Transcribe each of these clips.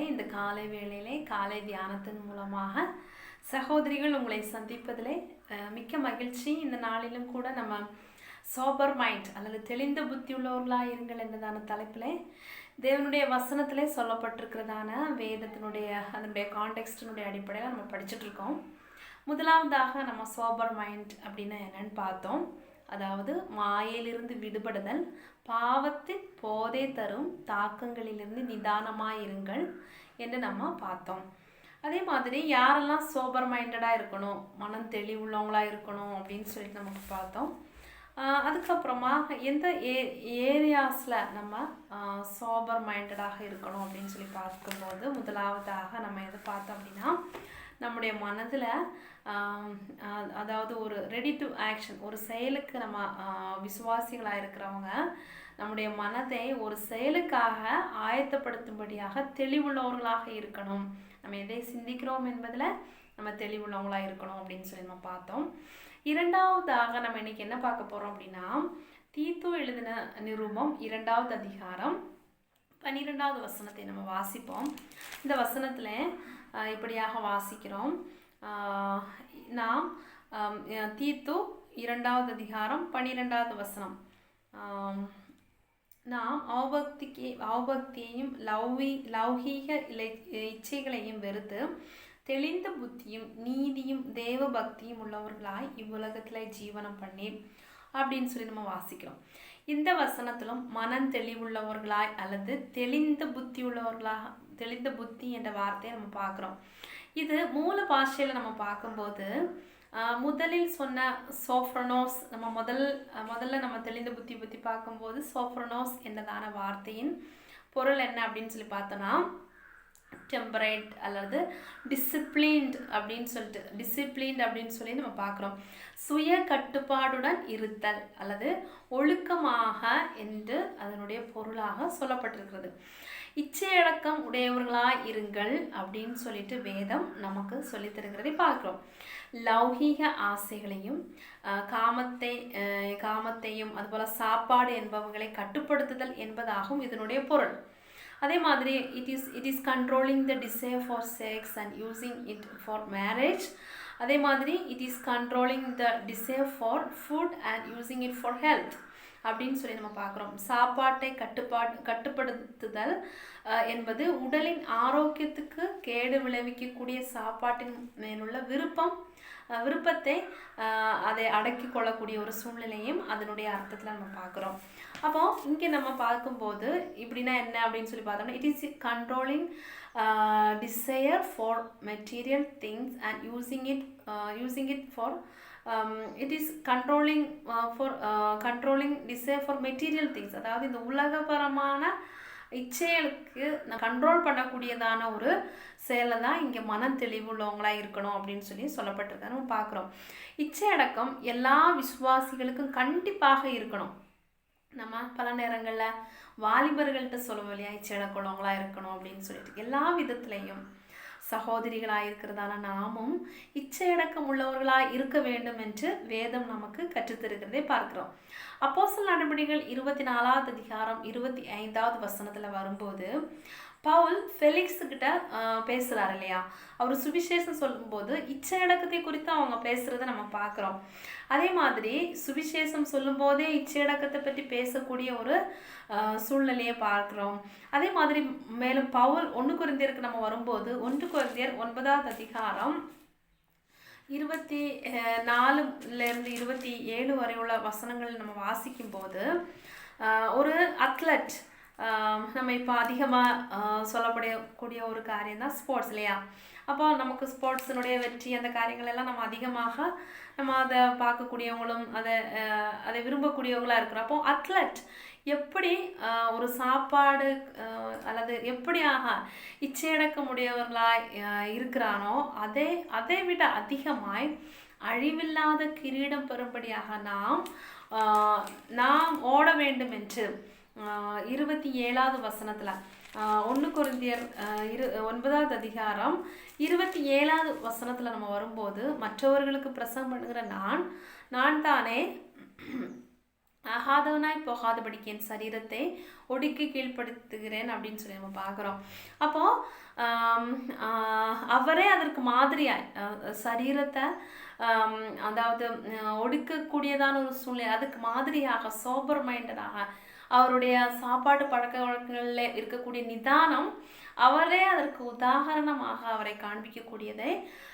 மாலை தியானத்தின் மூலமாக சகோதரிகள் உங்களை சந்திப்பதிலே மிக்க மகிழ்ச்சி. இந்த நாளிலும் கூட நம்ம சோபர் மைண்ட் அல்லது தெளிந்த புத்தி உள்ளவர்களாக இருங்கள் என்றதான தலைப்பிலே தேவனுடைய வசனத்திலே சொல்லப்பட்டிருக்கிறதான வேதத்தினுடைய அதனுடைய கான்டெக்ஸ்டினுடைய அடிப்படையில் நம்ம படிச்சுட்ருக்கோம் முதலாவதாக நம்ம சோபர் மைண்ட் அப்படின்னு என்னன்னு பார்த்தோம். அதாவது மாயையிலிருந்து விடுபடுதல் பாவத்தின் போதை தரும் தாக்கங்களிலிருந்து நிதானமாயிருங்கள் என்று நம்ம பார்த்தோம். அதே மாதிரி யாரெல்லாம் சோபர் மைண்டடாக இருக்கணும் மனம் தெளிவுள்ளவங்களாக இருக்கணும் அப்படின்னு சொல்லிட்டு நமக்கு பார்த்தோம். அதுக்கப்புறமா எந்த ஏ ஏரியாஸில் நம்ம சோபர் மைண்டடாக இருக்கணும் அப்படின்னு சொல்லி பார்க்கும்போது முதலாவதாக நம்ம எதை பார்த்தோம் அப்படின்னா நம்முடைய மனதில் அதாவது ஒரு ரெடி டு ஆக்ஷன் ஒரு செயலுக்கு நம்ம விசுவாசிகளாக இருக்கிறவங்க நம்முடைய மனதை ஒரு செயலுக்காக ஆயத்தப்படுத்தும்படியாக தெளிவுள்ளவர்களாக இருக்கணும். நம்ம எதை சிந்திக்கிறோம் என்பதில் நம்ம தெளிவுள்ளவங்களாக இருக்கணும் அப்படின்னு சொல்லி நம்ம பார்த்தோம். இரண்டாவதாக நம்ம இன்னைக்கு என்ன பார்க்க போகிறோம் அப்படின்னா தீத்து எழுதின நிருபம் இரண்டாவது அதிகாரம் பன்னிரெண்டாவது வசனத்தை நம்ம வாசிப்போம். இந்த வசனத்தில் இப்படியாக வாசிக்கிறோம். நாம் தீத்து இரண்டாவது அதிகாரம் பன்னிரெண்டாவது வசனம். நாம் அவபக்திக்கு அவபக்தியையும் லௌவி லௌகீக இலை இச்சைகளையும் வெறுத்து தெளிந்த புத்தியும் நீதியும் தேவ பக்தியும் உள்ளவர்களாய் இவ்வுலகத்தில் ஜீவனம் பண்ணி அப்படின்னு சொல்லி நம்ம வாசிக்கிறோம். இந்த வசனத்திலும் மனம் தெளிவுள்ளவர்களாய் அல்லது தெளிந்த புத்தி உள்ளவர்களாக தெளிந்த புத்தி என்ற வார்த்தையை நம்ம பார்க்குறோம். இது மூல பாஷையில் நம்ம பார்க்கும்போது ஆஹ், முதலில் சொன்ன சோஃப்ரனோஸ் நம்ம முதல் முதல்ல நம்ம தெளிந்த புத்தி பற்றி பார்க்கும்போது சோஃப்ரனோஸ் என்றதான வார்த்தையின் பொருள் என்ன அப்படின்னு சொல்லி பார்த்தோன்னா டெம்பரேட் அல்லது டிசிப்ளின்ட் அப்படின்னு சொல்லிட்டு டிசிப்ளின்ட் அப்படின்னு சொல்லி நம்ம பார்க்குறோம். சுய கட்டுப்பாடுடன் இருத்தல் அல்லது ஒழுக்கமாக என்று அதனுடைய பொருளாக சொல்லப்பட்டிருக்கிறது. இச்சையடக்கம் உடையவர்களாக இருங்கள் அப்படின்னு சொல்லிட்டு வேதம் நமக்கு சொல்லித் தருகிறதை லௌகீக ஆசைகளையும் காமத்தை காமத்தையும் அதுபோல் சாப்பாடு என்பவர்களை கட்டுப்படுத்துதல் என்பதாகும் இதனுடைய பொருள். அதே மாதிரி it is it is controlling the desire for sex and using it for marriage அதே மாதிரி it is controlling the desire for food and using it for health அப்படின்னு சொல்லி நம்ம பார்க்குறோம். சாப்பாட்டை கட்டுப்பாடு கட்டுப்படுத்துதல் என்பது உடலின் ஆரோக்கியத்துக்கு கேடு விளைவிக்கக்கூடிய சாப்பாட்டின் மேலுள்ள விருப்பம். விருப்பத்தை அதை அடக்கி கொள்ளக்கூடிய ஒரு சூழ்நிலையும் அதனுடைய அர்த்தத்தில் நம்ம பார்க்குறோம். அப்போ இங்கே நம்ம பார்க்கும்போது இப்படின்னா என்ன அப்படின்னு சொல்லி பார்த்தோம்னா it is controlling desire for material things and using it using it for it is controlling for controlling desire for material things அதாவது இந்த உலகபரமான இச்சைகளுக்கு கண்ட்ரோல் பண்ணக்கூடியதான ஒரு செயலை தான் இங்கே மன தெளிவுள்ளவங்களாக இருக்கணும் அப்படின்னு சொல்லி சொல்லப்பட்டிருக்காரு. நம்ம பார்க்குறோம். இச்சை அடக்கம் எல்லா விசுவாசிகளுக்கும் கண்டிப்பாக இருக்கணும். நம்ம பல நேரங்களில் வாலிபர்கள்ட்ட சொல்லுவோம் இல்லையா? இச்சை அடக்கம் உள்ளவங்களாக இருக்கணும் அப்படின்னு சொல்லிட்டு. எல்லா விதத்துலேயும் சகோதரிகளாக இருக்கிறதால நாமும் இச்சையடக்கம் உள்ளவர்களாக இருக்க வேண்டும் என்று வேதம் நமக்கு கற்றுத்தருகிறதை பார்க்கிறோம். அப்போஸ்தலர் நடவடிக்கைகள் இருபத்தி நாலாவது அதிகாரம் இருபத்தி ஐந்தாவது வசனத்தில் வரும்போது பவுல் ஃபெலிக்ஸ் கிட்ட ஆஹ், இல்லையா? அவர் சுவிசேஷம் சொல்லும்போது இச்சையடக்கத்தை குறித்து அவங்க பேசுகிறத நம்ம பார்க்குறோம் அதே மாதிரி சுவிசேஷம் சொல்லும்போதே இச்சையடக்கத்தை பற்றி பேசக்கூடிய ஒரு சூழ்நிலையை பார்க்குறோம். அதே மாதிரி மேலும் பவுல் ஒன்று குருந்தியருக்கு நம்ம வரும்போது ஒன்று குருந்தியர் ஒன்பதாவது அதிகாரம் இருபத்தி நாலுலேருந்து இருபத்தி ஏழு வரை உள்ள வசனங்கள் நம்ம வாசிக்கும் போது ஒரு அத்லட் நம்ம இப்போ அதிகமாக சொல்லப்படக்கூடிய ஒரு காரியம் தான் ஸ்போர்ட்ஸ் இல்லையா? அப்போ நமக்கு ஸ்போர்ட்ஸினுடைய வெற்றி அந்த காரியங்கள் எல்லாம் நம்ம அதிகமாக நம்ம அதை பார்க்கக்கூடியவங்களும் அதை அதை விரும்பக்கூடியவங்களாக இருக்கிறோம். அப்போ அத்லட் எப்படி ஒரு சாப்பாடு அல்லது எப்படியாக இச்சையடக்கமுடையவர்களாய் ஆஹ், இருக்கிறானோ அதை அதை விட அதிகமாய் அழிவில்லாத கிரீடம் பெறும்படியாக நாம் நாம் ஓட வேண்டும் என்று இருபத்தி ஏழாவது வசனத்தில். ஒன்று குருந்தியர் இரு ஒன்பதாவது அதிகாரம் இருபத்தி ஏழாவது வசனத்தில் நம்ம வரும்போது மற்றவர்களுக்கு பிரசவம் பண்ணுகிற நான் நான் தானே ஆகாதவனாய் போகாதபடிக்கு என் சரீரத்தை ஒடுக்கி கீழ்ப்படுத்துகிறேன் அப்படின்னு சொல்லி நம்ம பார்க்குறோம். அப்போது அவரே அதற்கு மாதிரியாய் சரீரத்தை அதாவது ஒடுக்கக்கூடியதான ஒரு சூழ்நிலை அதுக்கு மாதிரியாக சோபர் மைண்டடாக அவருடைய சாப்பாடு பழக்க வழக்கங்களில் இருக்கக்கூடிய நிதானம் அவரே அதற்கு உதாரணமாக அவரை காண்பிக்கக்கூடியதை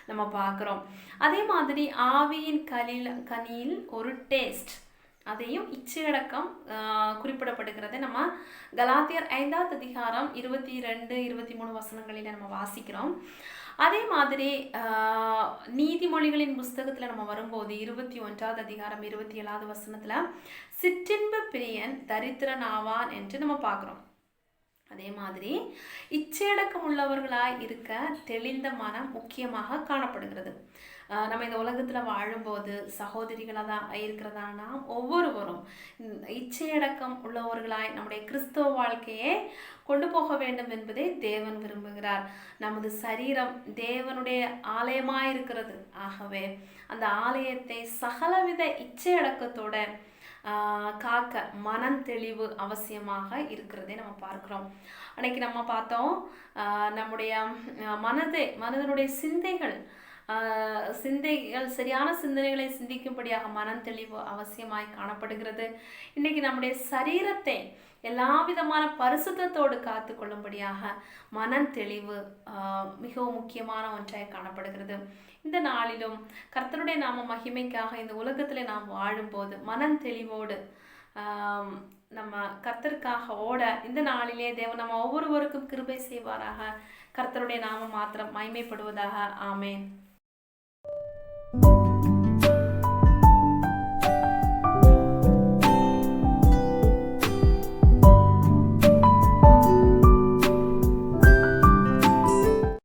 நம்ம பார்க்குறோம். அதே மாதிரி ஆவியின் கலில் கனியில் ஒரு டேஸ்ட் அதையும் இச்சையடக்கம் குறிப்பிடப்படுகிறது நம்ம கலாத்தியர் ஐந்தாவது அதிகாரம் இருபத்தி ரெண்டு இருபத்தி மூணு வசனங்களில் நம்ம வாசிக்கிறோம். அதே மாதிரி நீதிமொழிகளின் புஸ்தகத்தில் நம்ம வரும்போது இருபத்தி ஒன்றாவது அதிகாரம் இருபத்தி ஏழாவது வசனத்தில் சிற்றின்ப மனிதன் தரித்திரன் ஆவான் என்று நம்ம பார்க்குறோம். அதே மாதிரி இச்சையடக்கம் உள்ளவர்களாய் இருக்க தெளிந்த மனம் முக்கியமாக காணப்படுகிறது. ஆஹ் நம்ம இந்த உலகத்தில் வாழும்போது சகோதரிகளாக தான் இருக்கிறதா நாம் ஒவ்வொருவரும் இச்சையடக்கம் உள்ளவர்களாய் நம்முடைய கிறிஸ்தவ வாழ்க்கையை கொண்டு போக வேண்டும் என்பதை தேவன் விரும்புகிறார். நமது சரீரம் தேவனுடைய ஆலயமாக இருக்கிறது ஆகவே அந்த ஆலயத்தை சகலவித இச்சையடக்கத்தோட காக்க மனம் தெளிவு அவசியமாக இருக்கிறதே நம்ம பார்க்குறோம். அன்னைக்கு நம்ம பார்த்தோம் நம்முடைய மனதே மனதை மனதனுடைய சிந்தைகள் சிந்தைகள் சரியான சிந்தனைகளை சிந்திக்கும்படியாக மனம் தெளிவு அவசியமாய் காணப்படுகிறது. இன்னைக்கு நம்முடைய சரீரத்தை எல்லா விதமான பரிசுத்தத்தோடு காத்து கொள்ளும்படியாக மனம் தெளிவு மிகவும் முக்கியமான ஒன்றாய் காணப்படுகிறது. இந்த நாளிலும் கர்த்தருடைய நாம மகிமைக்காக இந்த உலகத்தில் நாம் வாழும்போது மனம் தெளிவோடு நம்ம கர்த்தருக்காக ஓட இந்த நாளிலே தேவன் நம்ம ஒவ்வொருவருக்கும் கிருபை செய்வாராக. கர்த்தருடைய நாமம் மாத்திரம் மகிமைப்படுவதாக. ஆமேன்.